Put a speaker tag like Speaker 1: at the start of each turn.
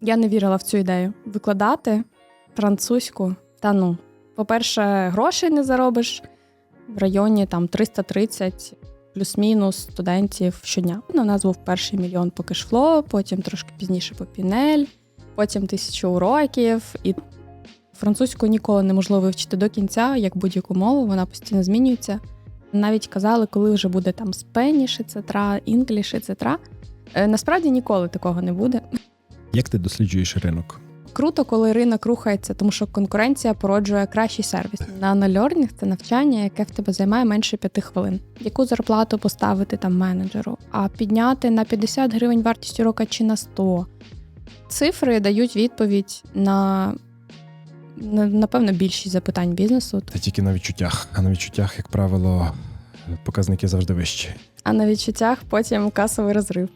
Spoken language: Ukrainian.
Speaker 1: Я не вірила в цю ідею. Викладати французьку та ну. По-перше, грошей не заробиш в районі там 330 плюс-мінус студентів щодня. Ну, У нас був перший мільйон по кешфло, потім трошки пізніше по пінель, потім тисячу уроків. І французьку ніколи неможливо вивчити до кінця, як будь-яку мову, вона постійно змінюється. Навіть казали, коли вже буде там Spanish, etc., English, etc. Е, Насправді ніколи такого не буде.
Speaker 2: Як ти досліджуєш ринок?
Speaker 1: Круто, коли ринок рухається, тому що конкуренція породжує кращий сервіс. Нанольорнінг це навчання, яке в тебе займає менше п'яти хвилин. Яку зарплату поставити там менеджеру, а підняти на 50 гривень вартість урока чи на 100. Цифри дають відповідь на, на напевно більшість запитань бізнесу.
Speaker 2: Це тільки на відчуттях. А на відчуттях, як правило, показники завжди вищі.
Speaker 1: А на відчуттях потім касовий розрив.